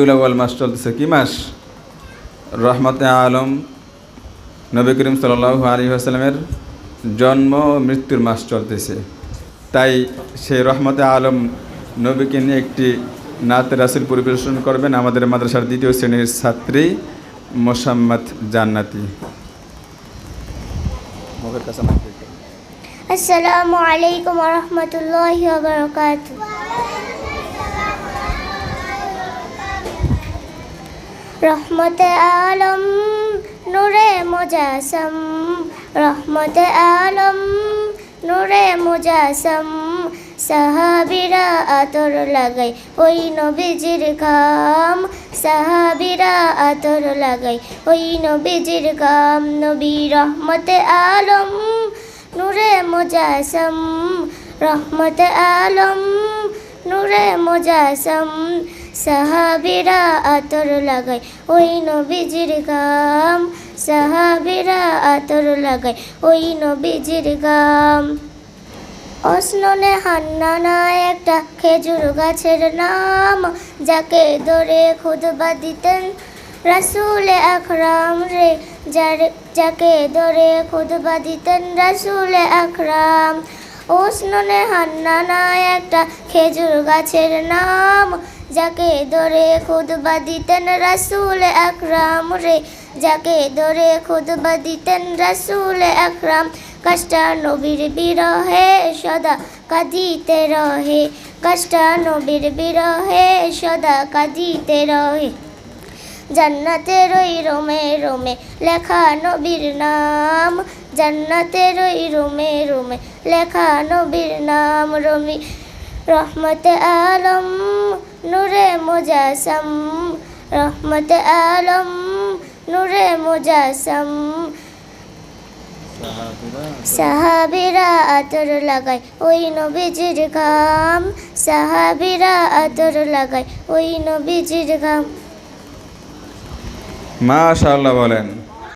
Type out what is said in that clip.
রবিউল মাস চলতেছে কি মাস? রহমতে আলম নবী করিম সাল্লাহ আলী আসালামের জন্ম ও মৃত্যুর মাস চলতেছে। তাই সেই রহমতে আলম নবীকে নিয়ে একটি নাত রাসুল পরিবেশন করবেন আমাদের মাদ্রাসার দ্বিতীয় শ্রেণির ছাত্রী মোসাম্মদ জান্নাতি। আসসালামু আলাইকুম রহমতুল্লাহি রহমতে আলম, নূরে মুজাসম। রহমতে আলম, নূরে মুজাসম। সাহাবিরা আতর লাগাই ওই নবীজির ঘাম। সাহাবিরা আতর লাগাই ওই নবীজির ঘাম। নবী রহমতে আলম, নূরে মুজাসম। রহমতে আলম, নূরে মুজাসম। সাহাবিরা আতর লাগাই ওই নবীজির গাম। সাহাবিরা আতর লাগাই ওই নবীজির গাম। অস্ননে হান্নানা একটা খেজুর গাছের নাম, যাকে ধরে খুদবা দিতেন রাসুল আকরাম রে, যার, যাকে ধরে খুদবা দিতেন রাসুল আকরাম। ওসননে হান্নানা একটা খেজুর গাছের নাম যাকে ধরে খুদবা দিতেন রাসুল আকরাম রে, যাকে ধরে খুদবা দিতেন রাসুল আকরাম। কষ্টা নবীর বিরহে সদা কাঁদিতে রহে, কষ্টা নবীর বিরহে সদা কাঁদিতে রহে। জান্নাতের ওই রোমে রোমে লেখা নবীর নাম জান্নাতের ওই রোমে রোমে লেখা নবীর নাম রমি, রহমতে আলম। নূরে মুজাসম, রহমতে আলম, নূরে মুজাসম। সাহাবিরা আতর লাগাই ওই নবীজির ঘাম। সাহাবিরা আতর লাগাই ওই নবীজির ঘাম। মাশাআল্লাহ বলেন।